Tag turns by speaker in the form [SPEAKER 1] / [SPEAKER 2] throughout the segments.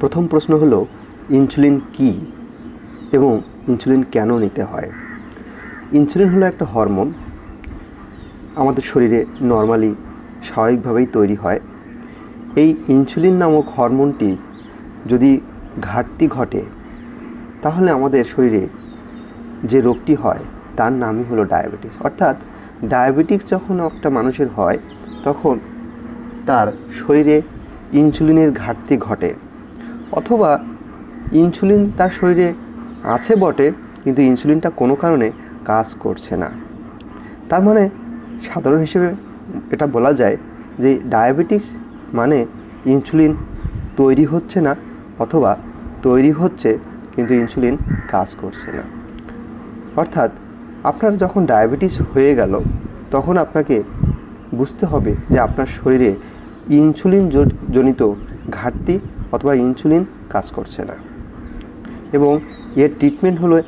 [SPEAKER 1] প্রথম প্রশ্ন হলো, ইনসুলিন কি এবং ইনসুলিন কেন নিতে হয়? ইনসুলিন হলো একটা হরমোন। আমাদের শরীরে নর্মালি স্বাভাবিকভাবেই তৈরি হয়। এই ইনসুলিন নামক হরমোনটি যদি ঘাটতি ঘটে, তাহলে আমাদের শরীরে যে রোগটি হয়, তার নামই হলো ডায়াবেটিস। অর্থাৎ ডায়াবেটিস যখন একটা মানুষের হয়, তখন তার শরীরে ইনসুলিনের ঘাটতি ঘটে। অথবা ইনসুলিন তার শরীরে আছে বটে, কিন্তু ইনসুলিনটা কোনো কারণে কাজ করছে না। তার মানে সাধারণ হিসেবে এটা বলা যায় যে ডায়াবেটিস মানে ইনসুলিন তৈরি হচ্ছে না অথবা তৈরি হচ্ছে, কিন্তু ইনসুলিন কাজ করছে না। অর্থাৎ আপনার যখন ডায়াবেটিস হয়ে গেল, তখন আপনাকে বুঝতে হবে যে আপনার শরীরে ইনসুলিন জনিত ঘাটতি অথবা ইনসুলিন কাজ করছে না। এবং এর ট্রিটমেন্ট হলো,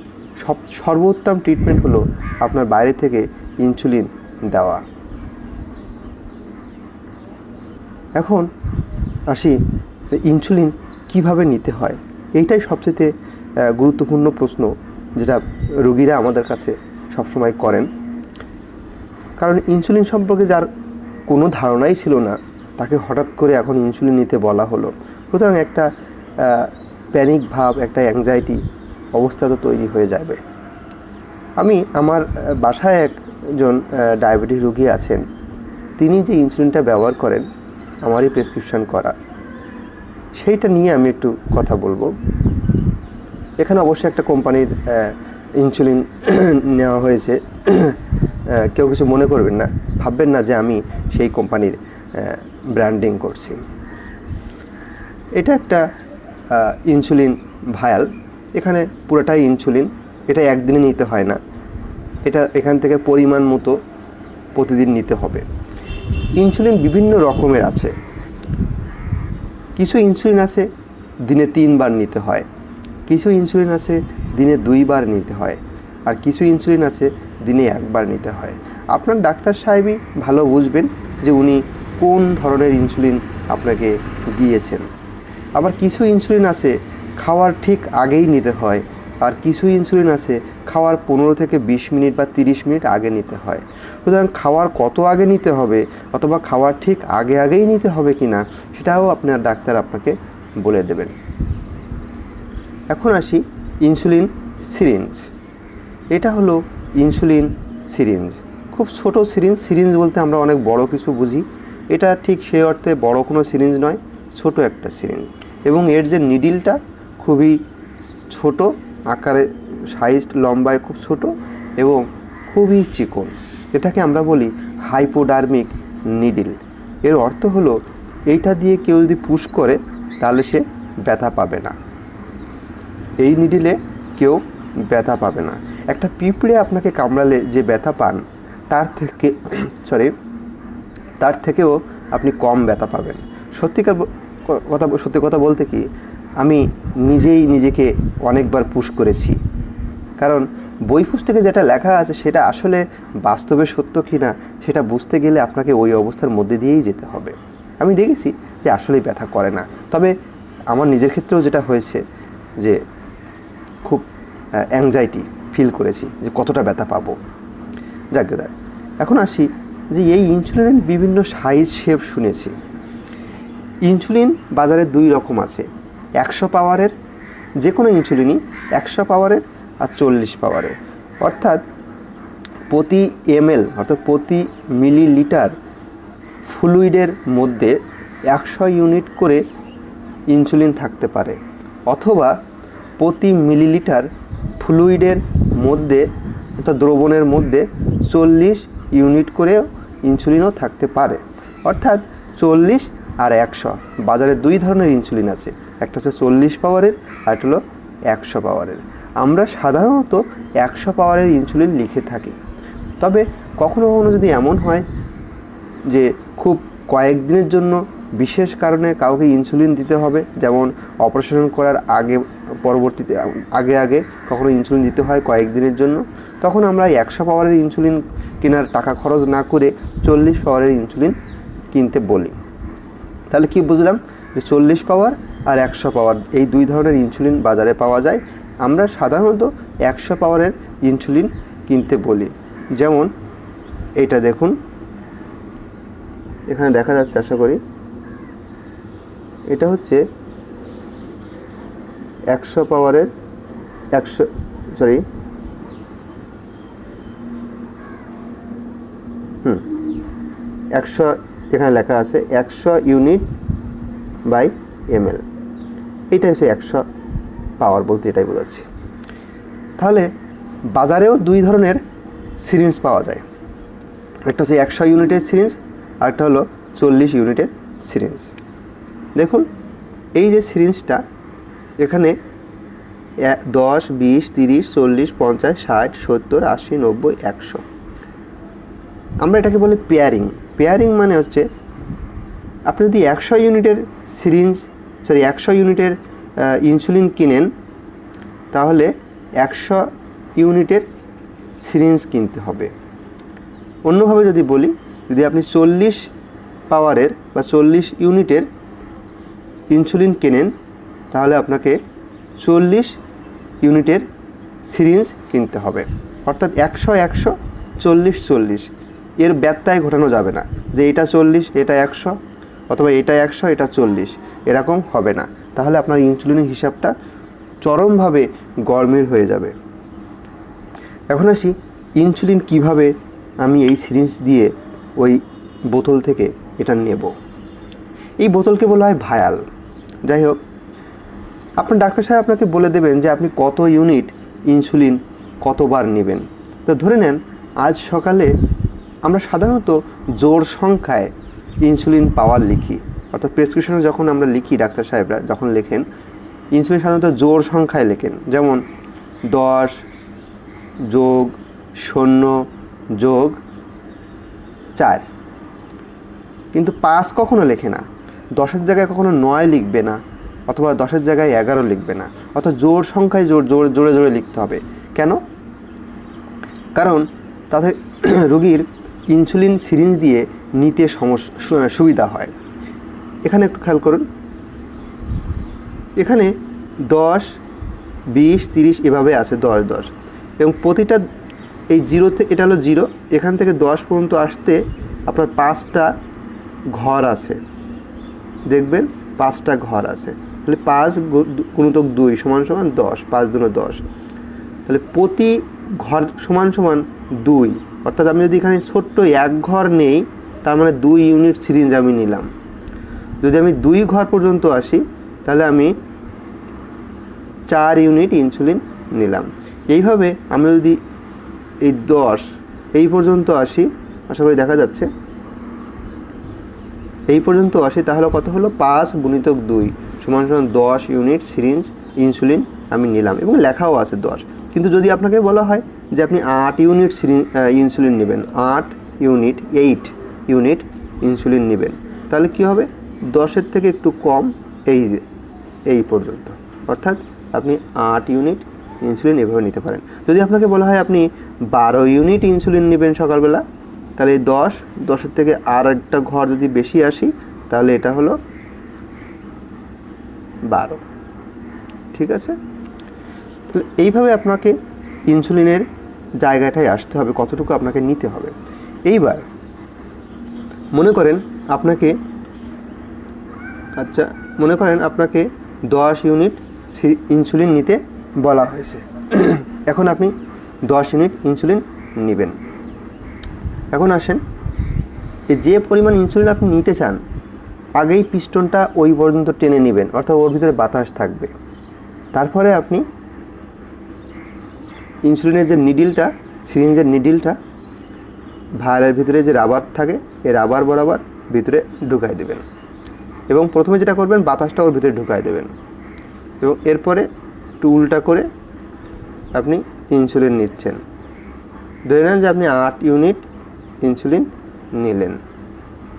[SPEAKER 1] সব, সর্বোত্তম ট্রিটমেন্ট হলো আপনার বাইরে থেকে ইনসুলিন দেওয়া। এখন আসি ইনসুলিন কীভাবে নিতে হয়? এইটাই সবচেয়ে গুরুত্বপূর্ণ প্রশ্ন যেটা রোগীরা আমাদের কাছে সবসময় করেন। কারণ ইনসুলিন সম্পর্কে যার কোনো ধারণাই ছিল না, তাকে হঠাৎ করে এখন ইনসুলিন নিতে বলা হলো। সুতরাং একটা প্যানিক ভাব, একটা অ্যাংজাইটি অবস্থা তো তৈরি হয়ে যাবে। আমি আমার বাসায় একজন ডায়াবেটিস রোগী আছেন। তিনি যে ইনসুলিনটা ব্যবহার করেন, আমারই প্রেসক্রিপশন করা। সেইটা নিয়ে আমি একটু কথা বলব। এখানে অবশ্যই একটা কোম্পানির ইনসুলিন নেওয়া হয়েছে। কেউ কিছু মনে করবেন না, ভাববেন না যে আমি সেই কোম্পানির ব্র্যান্ডিং করছি। এটা একটা ইনসুলিন ভায়াল এখানে পুরোটাই ইনসুলিন এটা একদিনে নিতে হয় না। এটা এখান থেকে পরিমাণ মতো প্রতিদিন নিতে হবে। ইনসুলিন বিভিন্ন রকমের আছে। কিছু ইনসুলিন আছে, দিনে তিনবার নিতে হয়। কিছু ইনসুলিন আছে, দিনে দুইবার নিতে হয়। আর কিছু ইনসুলিন আছে, দিনে একবার নিতে হয়। আপনার ডাক্তার সাহেবই ভালো বুঝবেন যে উনি কোন ধরনের ইনসুলিন আপনাকে দিয়েছেন। আবার কিছু ইনসুলিন আছে, খাওয়ার ঠিক আগেই নিতে হয়। আর কিছু ইনসুলিন আছে, খাওয়ার পনেরো থেকে বিশ মিনিট বা তিরিশ মিনিট আগে নিতে হয়। সুতরাং খাওয়ার কত আগে নিতে হবে, অথবা খাওয়ার ঠিক আগে আগেই নিতে হবে কি না সেটাও আপনার ডাক্তার আপনাকে বলে দেবেন। এখন আসি ইনসুলিন সিরিঞ্জ এটা হলো ইনসুলিন সিরিঞ্জ খুব ছোট সিরিঞ্জ সিরিঞ্জ বলতে আমরা অনেক বড় কিছু বুঝি। এটা ঠিক সেই অর্থে বড় কোনো সিরিঞ্জ নয়, ছোট একটা সিরিঞ্জ এবং এর যে নিডিলটা খুবই ছোট, আকারে সাইজ লম্বায় খুব ছোট এবং খুবই চিকন। এটাকে আমরা বলি হাইপোডার্মিক নিডিল এর অর্থ হলো, এইটা দিয়ে কেউ যদি পুশ করে, তাহলে সে ব্যথা পাবে না। এই নিডিলে কেউ ব্যথা পাবে না। একটা পিঁপড়ে আপনাকে কামড়ালে যে ব্যথা পান, তার থেকে সরি তার থেকেও আপনি কম ব্যথা পাবেন। সত্যিকার কথা সত্যি কথা বলতে কি, আমি নিজেই নিজেকে অনেকবার পুশ করেছি। কারণ বই পুস্তকে যেটা লেখা আছে সেটা আসলে বাস্তবে সত্য কি না সেটা বুঝতে গেলে আপনাকে ওই অবস্থার মধ্যে দিয়েই যেতে হবে। আমি দেখেছি যে আসলেই ব্যথা করে না। তবে আমার নিজের ক্ষেত্রেও যেটা হয়েছে যে খুব অ্যাংজাইটি ফিল করেছি যে কতটা ব্যথা পাবো। যাক। এখন আসি যে এই ইনসুলিনের বিভিন্ন সাইজ শেপ শুনেছি। ইনসুলিন বাজারে দুই রকম আছে, একশো পাওয়ারের যে কোনো ইনসুলিনই একশো পাওয়ারের আর চল্লিশ পাওয়ারের। অর্থাৎ প্রতি এমএল, অর্থাৎ প্রতি মিলিলিটার ফ্লুইডের মধ্যে একশো ইউনিট করে ইনসুলিন থাকতে পারে, অথবা প্রতি মিলিলিটার ফ্লুইডের মধ্যে, অর্থাৎ দ্রবণের মধ্যে চল্লিশ ইউনিট করেও ইনসুলিনও থাকতে পারে। অর্থাৎ চল্লিশ আর একশো। বাজারে দুই ধরনের ইনসুলিন আছে। একটা হচ্ছে চল্লিশ পাওয়ারের, আর একটা হলো একশো পাওয়ারের। আমরা সাধারণত একশো পাওয়ারের ইনসুলিন লিখে থাকি। তবে কখনো কখনো যদি এমন হয় যে খুব কয়েকদিনের জন্য বিশেষ কারণে কাউকে ইনসুলিন দিতে হবে, যেমন অপারেশন করার আগে, পরবর্তীতে, আগে আগে কখনো ইনসুলিন দিতে হয় কয়েকদিনের জন্য, তখন আমরা একশো পাওয়ারের ইনসুলিন কেনার টাকা খরচ না করে চল্লিশ পাওয়ারের ইনসুলিন কিনতে বলি। তাহলে কি বুঝলাম? যে চল্লিশ পাওয়ার আর একশো পাওয়ার, এই দুই ধরনের ইনসুলিন বাজারে পাওয়া যায়। আমরা সাধারণত একশো পাওয়ারের ইনসুলিন কিনতে বলি। যেমন এটা দেখুন। এখানে দেখা যাচ্ছে, আশা করি। এটা হচ্ছে একশো পাওয়ারের একশো সরি হুম। একশো এখানে লেখা আছে একশো ইউনিট বাই এমএল। এটা হচ্ছে একশো পাওয়ার বলতে এটাই বোঝাচ্ছি। তাহলে বাজারেও দুই ধরনের সিরিঞ্জ পাওয়া যায়। একটা হচ্ছে একশো ইউনিটের সিরিঞ্জ আর একটা হলো চল্লিশ ইউনিটের সিরিঞ্জ। দেখুন, এই যে সিরিঞ্জটা, এখানে দশ, বিশ, তিরিশ, চল্লিশ, পঞ্চাশ, ষাট, সত্তর, আশি, নব্বই, একশো। আমরা এটাকে বলি পেয়ারিং। পেয়ারিং মানে হচ্ছে আপনি যদি একশো ইউনিটের সিরিঞ্জ সরি একশো ইউনিটের ইনসুলিন কিনেন, তাহলে একশো ইউনিটের সিরিঞ্জ কিনতে হবে। অন্যভাবে যদি বলি, যদি আপনি চল্লিশ পাওয়ারের বা চল্লিশ ইউনিটের ইনসুলিন কেনেন, তাহলে আপনাকে চল্লিশ ইউনিটের সিরিঞ্জ কিনতে হবে। অর্থাৎ একশো একশো, চল্লিশ চল্লিশ। এর ব্যত্যয় ঘটানো যাবে না। যে এটা চল্লিশ, এটা একশো, অথবা এটা একশো, এটা চল্লিশ, এরকম হবে না। তাহলে আপনার ইনসুলিনের হিসাবটা চরমভাবে গরমের হয়ে যাবে। এখন আসি, ইনসুলিন কীভাবে আমি এই সিরিঞ্জ দিয়ে ওই বোতল থেকে এটা নেব? এই বোতলকে বলা হয় ভায়াল। যাই হোক, আপনার ডাক্তার সাহেব আপনাকে বলে দেবেন যে আপনি কত ইউনিট ইনসুলিন কতবার নেবেন। তো ধরে নেন, আজ সকালে আমরা সাধারণত জোর সংখ্যায় ইনসুলিন পাওয়ার লিখি। অর্থাৎ প্রেসক্রিপশনে যখন আমরা লিখি ডাক্তার সাহেবরা, যখন লেখেন ইনসুলিন সাধারণত জোর সংখ্যায় লেখেন। যেমন দশ যোগ শূন্য যোগ চার। কিন্তু পাঁচ কখনো লেখে না। দশের জায়গায় কখনো নয় লিখবে না, অথবা দশের জায়গায় এগারো লিখবে না। অর্থাৎ জোর সংখ্যায় জোর জোর, জোরে জোরে লিখতে হবে। কেন? কারণ তাতে রুগীর ইনসুলিন সিরিঞ্জ দিয়ে নিতে সমস্যা সুবিধা হয়। এখানে একটু খেয়াল করুন। এখানে দশ, বিশ, তিরিশ এভাবে আছে, দশ দশ। এবং প্রতিটা এই জিরোতে এটা হলো জিরো। এখান থেকে দশ পর্যন্ত আসতে আপনার পাঁচটা ঘর আছে। দেখবেন পাঁচটা ঘর আছে। তাহলে পাঁচ গুণিতক দুই সমান সমান দশ, পাঁচ দুনো দশ। তাহলে প্রতি ঘর সমান সমান দুই। অর্থাৎ আমি যদি এখানে ছোট্ট এক ঘর নেই, তার মানে দুই ইউনিট সিরিঞ্জ আমি নিলাম। যদি আমি দুই ঘর পর্যন্ত আসি, তাহলে আমি চার ইউনিট ইনসুলিন নিলাম। এইভাবে আমি যদি এই দশ এই পর্যন্ত আসি, আশা করি দেখা যাচ্ছে, এই পর্যন্ত আসি, তাহলে কত হলো? পাঁচ গুণিতক দুই সমান সমান দশ ইউনিট সিরিঞ্জ ইনসুলিন আমি নিলাম। এবং লেখাও আছে দশ। কিন্তু যদি আপনাকে বলা হয় যে আপনি আট ইউনিট ইনসুলিন নেবেন। আট ইউনিট এইট ইউনিট ইনসুলিন নেবেন। তাহলে কি হবে? দশের থেকে একটু কম এই এই পর্যন্ত। অর্থাৎ আপনি আট ইউনিট ইনসুলিন এভাবে নিতে পারেন। যদি আপনাকে বলা হয় আপনি বারো ইউনিট ইনসুলিন নেবেন সকালবেলা, তাহলে দশ, দশের থেকে আর একটা ঘর যদি বেশি আসি, তাহলে এটা হলো বারো। ঠিক আছে? তাহলে এইভাবে আপনাকে ইনসুলিনের জায়গাটায় আসতে হবে, কতটুকু আপনাকে নিতে হবে। এইবার মনে করেন আপনাকে আচ্ছা মনে করেন আপনাকে দশ ইউনিট ইনসুলিন নিতে বলা হয়েছে। এখন আপনি দশ ইউনিট ইনসুলিন নেবেন। এখন আসেন যে পরিমাণ ইনসুলিন আপনি নিতে চান, আগেই পিস্টনটা ওই পর্যন্ত টেনে নেবেন, অর্থাৎ ওর ভিতরে বাতাস থাকবে। তারপরে আপনি ইনসুলিনের যে নিডিলটা, সিরিঞ্জের নিডিলটা, ভায়ালের ভিতরে যে রাবার থাকে, এই রাবার বরাবর ভিতরে ঢুকাই দেবেন। এবং প্রথমে যেটা করবেন, বাতাসটা ওর ভিতরে ঢুকাই দেবেন। এবং এরপরে একটু উল্টা করে আপনি ইনসুলিন নিচ্ছেন। ধরে নেন যে আপনি আট ইউনিট ইনসুলিন নিলেন।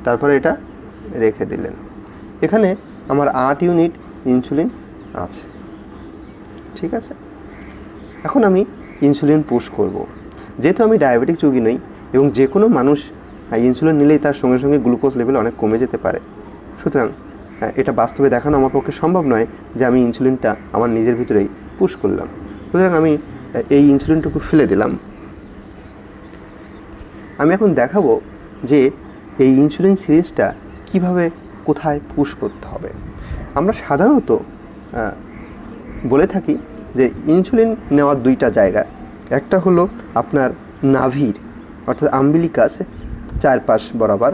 [SPEAKER 1] তারপরে এটা রেখে দিলেন। এখানে আমার আট ইউনিট ইনসুলিন আছে। ঠিক আছে? এখন আমি ইনসুলিন পুশ করব। যেহেতু আমি ডায়াবেটিক রোগী নই এবং যে কোনো মানুষ ইনসুলিন নিলেই তার সঙ্গে সঙ্গে গ্লুকোজ লেভেল অনেক কমে যেতে পারে। সুতরাং এটা বাস্তবে দেখানো আমার পক্ষে সম্ভব নয় যে আমি ইনসুলিনটা আমার নিজের ভিতরেই পুশ করলাম। সুতরাং আমি এই ইনসুলিনটুকু ফেলে দিলাম। আমি এখন দেখাবো যে এই ইনসুলিন সিরিজটা কীভাবে কোথায় পুশ করতে হবে। আমরা সাধারণত বলে থাকি যে ইনসুলিন নেওয়ার দুইটা জায়গা। একটা হলো আপনার নাভির, অর্থাৎ আম্বিলিকাস চারপাশ বরাবর,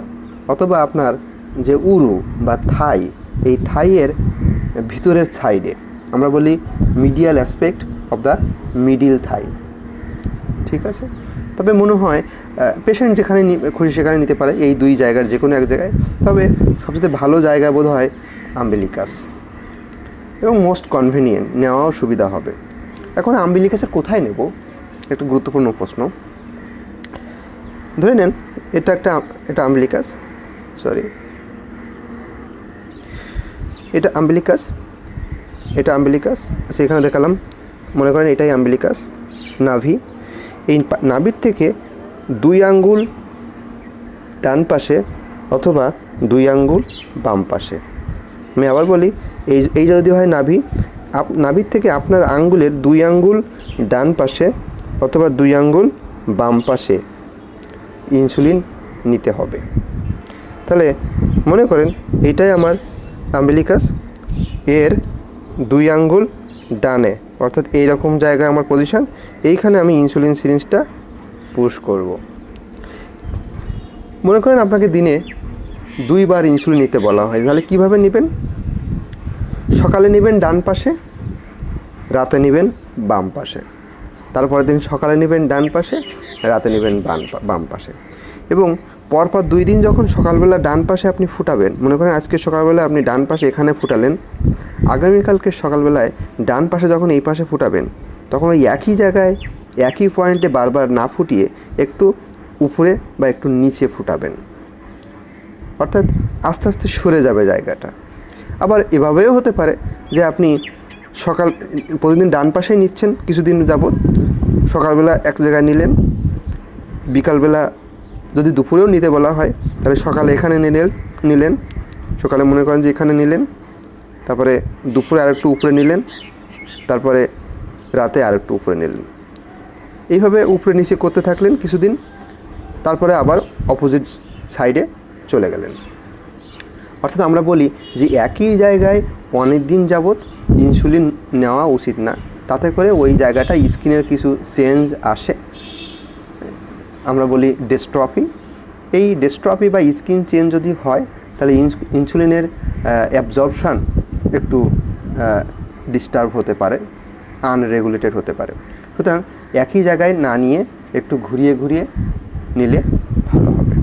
[SPEAKER 1] অথবা আপনার যে উরু বা থাই, এই থাইয়ের ভিতরের সাইডে আমরা বলি medial aspect of the middle thigh ঠিক আছে? তবে মনে হয় পেশেন্ট যেখানে খুশি সেখানে নিতে পারে, এই দুই জায়গার যে কোনো এক জায়গায়। তবে সবচেয়ে ভালো জায়গা বোধ হয় আম্বিলিকাস এবং মোস্ট কনভেনিয়েন্ট নেওয়াও সুবিধা হবে। এখন আম্বিলিকাসের কোথায় নেব? একটা গুরুত্বপূর্ণ প্রশ্ন। ধরে নেন, এটা একটা, এটা আম্বিলিকাস সরি এটা আম্বিলিকাস এটা আম্বিলিকাস আচ্ছা এখানে দেখালাম। মনে করেন এটাই আম্বিলিকাস, নাভি। এই নাভির থেকে দুই আঙ্গুল ডান পাশে অথবা দুই আঙ্গুল বাম পাশে। আমি আবার বলি এই এই যদি হয় নাভি, আপ, নাভির থেকে আপনার আঙ্গুলের দুই আঙ্গুল ডান পাশে অথবা দুই আঙ্গুল বাম পাশে ইনসুলিন নিতে হবে। তাহলে মনে করেন এটাই আমার আম্বিলিকাস এর দুই আঙ্গুল ডানে, অর্থাৎ এই রকম জায়গায় আমার পজিশন এইখানে আমি ইনসুলিন সিরিঞ্জটা পুশ করব। মনে করেন আপনাকে দিনে দুইবার ইনসুলিন নিতে বলা হয়, তাহলে কীভাবে নেবেন? সকালে নেবেন ডান পাশে, রাতে নেবেন বাম পাশে। তারপরের দিন সকালে নেবেন ডান পাশে, রাতে নেবেন বাম বাম পাশে। এবং পরপর দুই দিন যখন সকালবেলা ডান পাশে আপনি ফুটাবেন, মনে করেন আজকে সকালবেলা আপনি ডান পাশে এখানে ফুটালেন, আগামীকালকে সকালবেলায় ডান পাশে যখন এই পাশে ফুটাবেন, তখন ওই একই জায়গায়, একই পয়েন্টে বারবার না ফুটিয়ে একটু উপরে বা একটু নিচে ফুটাবেন। অর্থাৎ আস্তে আস্তে সরে যাবে জায়গাটা। আবার এভাবেও হতে পারে যে আপনি সকাল, প্রতিদিন ডান পাশেই নিচ্ছেন, কিছুদিন যাবৎ সকালবেলা এক জায়গায় নিলেন, বিকালবেলা যদি দুপুরেও নিতে বলা হয়, তাহলে সকালে এখানে নিলেন নিলেন, সকালে মনে করেন যে এখানে নিলেন, তারপরে দুপুরে আরেকটু উপরে নিলেন, তারপরে রাতে আর একটু উপরে নিলেন। এইভাবে উপরে নিচে করতে থাকলেন কিছুদিন, তারপরে আবার অপোজিট সাইডে চলে গেলেন। অর্থাৎ আমরা বলি যে একই জায়গায় অনেক দিন যাবৎ ইনসুলিন নেওয়া উচিত না। তাতে করে ওই জায়গাটা স্কিনের কিছু চেঞ্জ আসে। আমরা বলি ডেস্ট্রপি এই ডেস্ট্রপি বা স্কিন চেঞ্জ যদি হয়, তাহলে ইনস- ইনসুলিনের অ্যাবজর্পশান একটু ডিস্টার্ব হতে পারে, আনরেগুলেটেড হতে পারে। সুতরাং একই জায়গায় না নিয়ে একটু ঘুরিয়ে ঘুরিয়ে নিলে ভালো হবে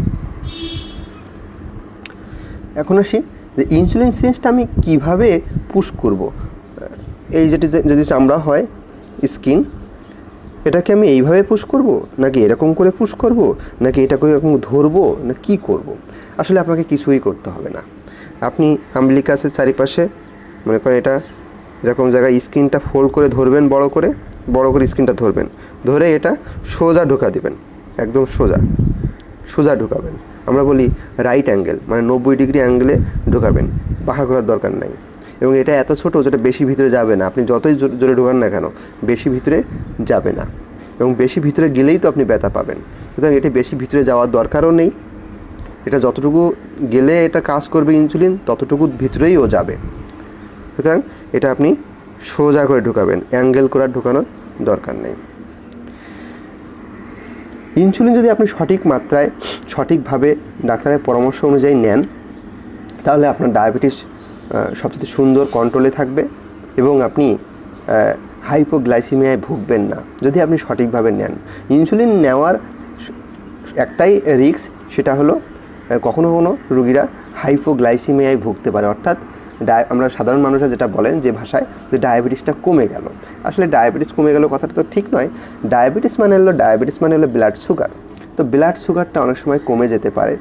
[SPEAKER 1] এখন আসি যে ইনসুলিন সিরিঞ্জটা আমি কীভাবে পুশ করব? এই যেটি যদি চামড়া হয় স্কিন এটাকে আমি এইভাবে পুশ করব? নাকি এরকম করে পুশ করব? নাকি এটা করে এরকম ধরবো? না কি করব? আসলে আপনাকে কিছুই করতে হবে না। আপনি আম্বলিকাসের চারিপাশে, মনে করেন এটা এরকম জায়গায় স্কিনটা ফোল্ড করে ধরবেন বড় করে বড় করে স্কিনটা ধরবেন। ধরে এটা সোজা ঢোকা দিবেন, একদম সোজা সোজা ঢোকাবেন। আমরা বলি রাইট অ্যাঙ্গেল মানে নব্বই ডিগ্রি অ্যাঙ্গেলে ঢোকাবেন, পাখা করার দরকার নাই। এবং এটা এত ছোটো যেটা বেশি ভিতরে যাবে না, আপনি যতই জোর- ঢোকান না কেন, বেশি ভিতরে যাবে না। এবং বেশি ভিতরে গেলেই তো আপনি ব্যথা পাবেন। সুতরাং এটি বেশি ভিতরে যাওয়ার দরকারও নেই। এটা যতটুকু গেলে এটা কাজ করবে ইনসুলিন ততটুকু ভিতরেই ও যাবে। সুতরাং এটা আপনি সোজা করে ঢোকাবেন অ্যাঙ্গেল করার ঢোকানোর দরকার নেই। ইনসুলিন যদি আপনি সঠিক মাত্রায়, সঠিকভাবে ডাক্তারের পরামর্শ অনুযায়ী নেন, তাহলে আপনার ডায়াবেটিস সবচেয়ে সুন্দর কন্ট্রোলে থাকবে এবং আপনি হাইপোগ্লাইসিমিয়ায় ভুগবেন না, যদি আপনি সঠিকভাবে নেন। ইনসুলিন নেওয়ার একটাই রিস্ক সেটা হলো কখনো কখনো রুগীরা হাইপোগ্লাইসিমিয়ায় ভুগতে পারে, অর্থাৎ আমরা সাধারণ মানুষরা যেটা বলেন যে ভাষায় যে ডায়াবেটিসটা কমে গেল। আসলে ডায়াবেটিস কমে গেল কথাটা তো ঠিক নয়। ডায়াবেটিস মানে হলো, ডায়াবেটিস মানে হলো ব্লাড সুগার তো ব্লাড সুগারটা অনেক সময় কমে যেতে পারে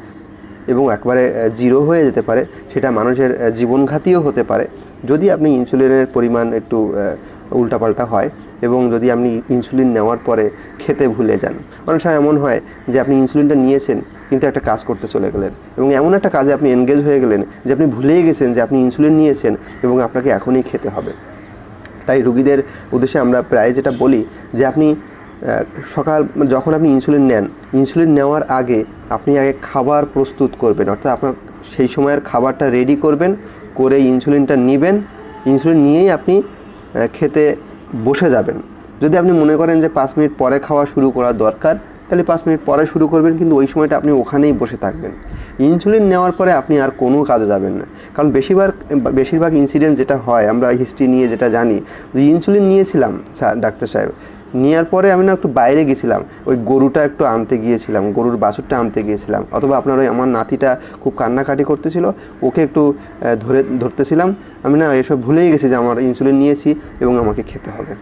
[SPEAKER 1] এবং একবারে জিরো হয়ে যেতে পারে, সেটা মানুষের জীবনঘাতীও হতে পারে। যদি আপনি ইনসুলিনের পরিমাণ একটু উল্টাপাল্টা হয় এবং যদি আপনি ইনসুলিন নেওয়ার পরে খেতে ভুলে যান। অনেক সময় এমন হয় যে আপনি ইনসুলিনটা নিয়েছেন কিন্তু একটা কাজ করতে চলে গেলেন। এবং এমন একটা কাজে আপনি এনগেজ হয়ে গেলেন যে আপনি ভুলেই গেছেন যে আপনি ইনসুলিন নিয়েছেন এবং আপনাকে এখনই খেতে হবে। তাই রুগীদের উদ্দেশ্যে আমরা প্রায় যেটা বলি যে আপনি সকাল যখন আপনি ইনসুলিন নেন ইনসুলিন নেওয়ার আগে আপনি আগে খাবার প্রস্তুত করবেন। অর্থাৎ আপনার সেই সময়ের খাবারটা রেডি করবেন, করে ইনসুলিনটা নেবেন। ইনসুলিন নিয়েই আপনি খেতে বসে যাবেন। যদি আপনি মনে করেন যে পাঁচ মিনিট পরে খাওয়া শুরু করা দরকার তাহলে পাঁচ মিনিট পরে শুরু করবেন, কিন্তু ওই সময়টা আপনি ওখানেই বসে থাকবেন। ইনসুলিন নেওয়ার পরে আপনি আর কোনো কাজে যাবেন না। কারণ বেশিরভাগ বেশিরভাগ ইনসিডেন্ট যেটা হয়, আমরা হিস্ট্রি নিয়ে যেটা জানি, যে ইনসুলিন নিয়েছিলাম স্যার ডাক্তার সাহেব। নেওয়ার পরে আমি না একটু বাইরে গেছিলাম, ওই গরুটা একটু আনতে গিয়েছিলাম, গরুর বাছুরটা আনতে গিয়েছিলাম, অথবা আপনার ওই আমার নাতিটা খুব কান্নাকাটি করতেছিল, ওকে একটু ধরে, ধরতেছিলাম। আমি না এসব ভুলেই গেছি যে আমার ইনসুলিন নিয়েছি এবং আমাকে খেতে হবে।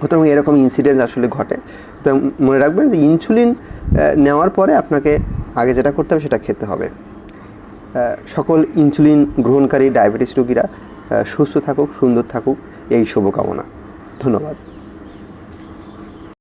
[SPEAKER 1] সুতরাং এরকম ইনসিডেন্ট আসলে ঘটে। তো মনে রাখবেন যে ইনসুলিন নেওয়ার পরে আপনাকে আগে যেটা করতে হবে সেটা খেতে হবে। সকল ইনসুলিন গ্রহণকারী ডায়াবেটিস রোগীরা সুস্থ থাকুক, সুন্দর থাকুক, এই শুভকামনা। ধন্যবাদ।